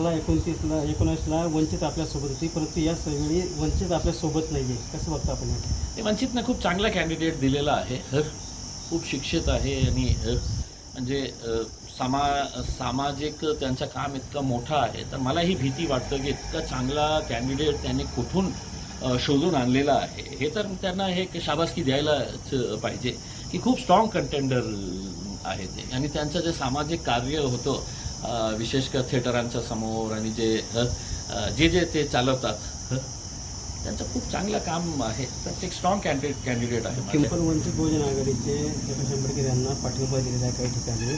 ला एकोणतीसला एकोणीसला वंचित आपल्यासोबत होती. परंतु या वेळी वंचित आपल्यासोबत नाही आहे कसं बघता आपण ते वंचितनं खूप चांगला कॅन्डिडेट दिलेला आहे. हर खूप शिक्षित आहे आणि म्हणजे सामा सामाजिक त्यांचं काम इतकं मोठं आहे. तर मला ही भीती वाटतं की इतका चांगला कॅन्डिडेट त्यांनी कुठून शोधून आणलेला आहे. हे तर त्यांना हे एक शाबासकी द्यायलाच पाहिजे की खूप स्ट्रॉंग कंटेंडर आहे ते. आणि त्यांचं जे सामाजिक कार्य होतं अ, विशेषतः थिएटरांच्या समोर आणि जे जे जे ते चालवतात त्यांचं खूप चांगलं काम आहे. तर एक स्ट्रॉंग कॅन्डिडेट कॅन्डिडेट आहे. पण वंचित बहुजन आघाडीचे शंभरकर यांना पाठिंबा दिलेला आहे काही ठिकाणी.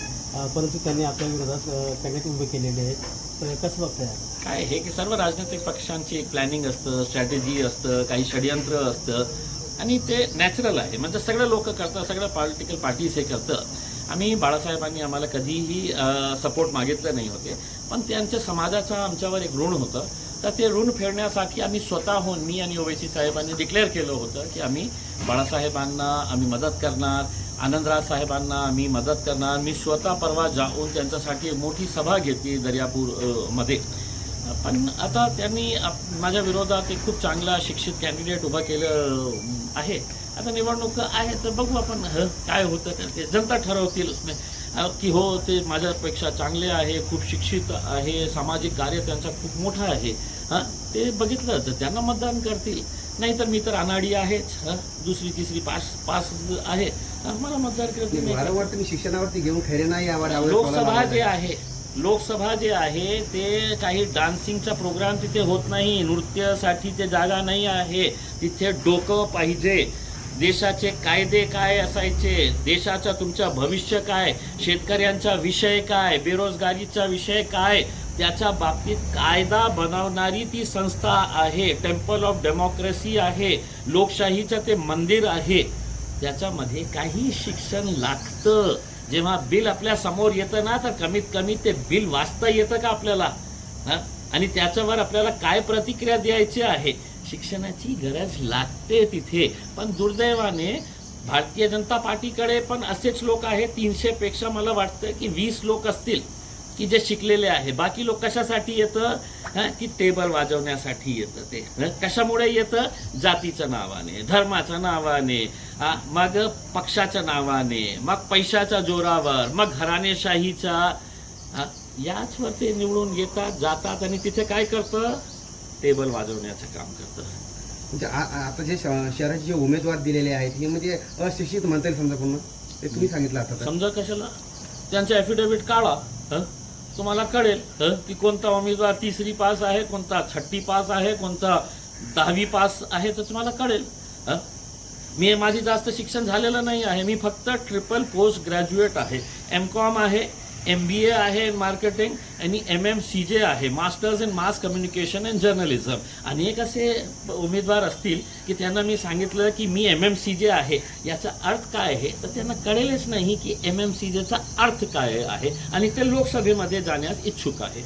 परंतु त्यांनी आपल्या विरोधात कॅन्डिडेट उभे केलेले आहेत. तर कसं बघताय काय हे की सर्व राजनैतिक पक्षांची एक प्लॅनिंग असतं स्ट्रॅटेजी असतं काही षडयंत्र असतं. आणि ते नॅचरल आहे. म्हणजे सगळे लोक करतात सगळं पॉलिटिकल पार्टीज हे करतं आम्ही बाळासाहेबांनी आम्हाला कधीही सपोर्ट मागितले नाही होते. पण त्यांच्या समाजाचा आमच्यावर एक ऋण होतं. तर ते ऋण फेडण्यासाठी आम्ही स्वतःहून मी आणि ओवैसी साहेबांनी डिक्लेअर केलं होतं की आम्ही बाळासाहेबांना आम्ही मदत करणार आनंदराज साहेबांना आम्ही मदत करणार. मी स्वतः परवा जाऊन त्यांच्यासाठी मोठी सभा घेतली दर्यापूरमध्ये. पण आता त्यांनी माझ्या विरोधात एक खूप चांगला शिक्षित कॅन्डिडेट उभा केलं आहे. आता निवडणूक आहे तर बघू आपण ह, काय होतं ते जनता ठरवतील की हो ते माझ्यापेक्षा चांगले आहे खूप शिक्षित आहे सामाजिक कार्य त्यांचा खूप मोठं आहे. हां ते बघितलं तर त्यांना मतदान करतील. नाही तर मी तर अनाडी आहेच हं? दुसरी तिसरी पास पास आहे. मला मतदान करतील. शिक्षणावरती घेऊन लोकसभा जे. आहे लोकसभा जे आहे ते काही डान्सिंगचा प्रोग्राम तिथे होत नाही नृत्यासाठी ते जागा नाही आहे. तिथे डोकं पाहिजे. देशाचे कायदे काय असायचे? देशाचं तुमचं भविष्य काय? शेतकऱ्यांचा विषय काय? बेरोजगारीचा विषय काय? त्याच्या बाबतीत कायदा बनवणारी ती संस्था आहे. टेम्पल ऑफ डेमोक्रेसी आहे. लोकशाहीचं ते मंदिर आहे. त्याच्यामध्ये काही शिक्षण लागतं. जेव्हा बिल आपल्यासमोर येतं ना तर कमीत कमी ते बिल वाचता येतं का आपल्याला? आणि त्याच्यावर आपल्याला काय प्रतिक्रिया द्यायची आहे? शिक्षणाची गरज लागते तिथे. पण दुर्दैवाने भारतीय जनता पार्टीकडे पण असेच लोक आहेत. तीनशे पेक्षा मला वाटतं की वीस लोक असतील. की जे शिकलेले आहे. बाकी लोक कशासाठी येतं? हं, की टेबल वाजवण्यासाठी येतं ते. कशामुळे येतं? जातीच्या नावाने धर्माच्या नावाने हा, मग पक्षाच्या नावाने मग पैशाच्या जोरावर मग घराणेशाहीच्या याचवर ते निवडून येतात जातात आणि तिथे काय करतं? टेबल वाजवण्याचं काम करतं. म्हणजे आता जे शहराचे जे उमेदवार दिलेले आहेत हे म्हणजे अशिक्षित म्हणता येईल समजा पूर्ण ते तुम्ही सांगितलं आता. समजा कशाला? त्यांचे ॲफिडेव्हिट काढा? तुम्हाला कळेल? की कोणता उमेदवार तिसरी पास आहे कोणता छठी पास आहे कोणता दहावी पास आहे तर तुम्हाला कळेल? मी माझी जास्त शिक्षण झालेलं नाही आहे मी फक्त ट्रिपल पोस्ट ग्रॅज्युएट आहे एम कॉम आहे एम बी ए आहे इन मार्केटिंग आणि एम एम सी जे आहे masters in mass communication and journalism अनेक असे उमेदवार असतील की त्यांना मी सांगितलं की मी एम एम सी जे आहे याचा अर्थ काय आहे? तर त्यांना कळेलच नाही की एम एम सी जेचा अर्थ काय आहे आणि ते लोकसभेमध्ये जाण्यास इच्छुक आहे.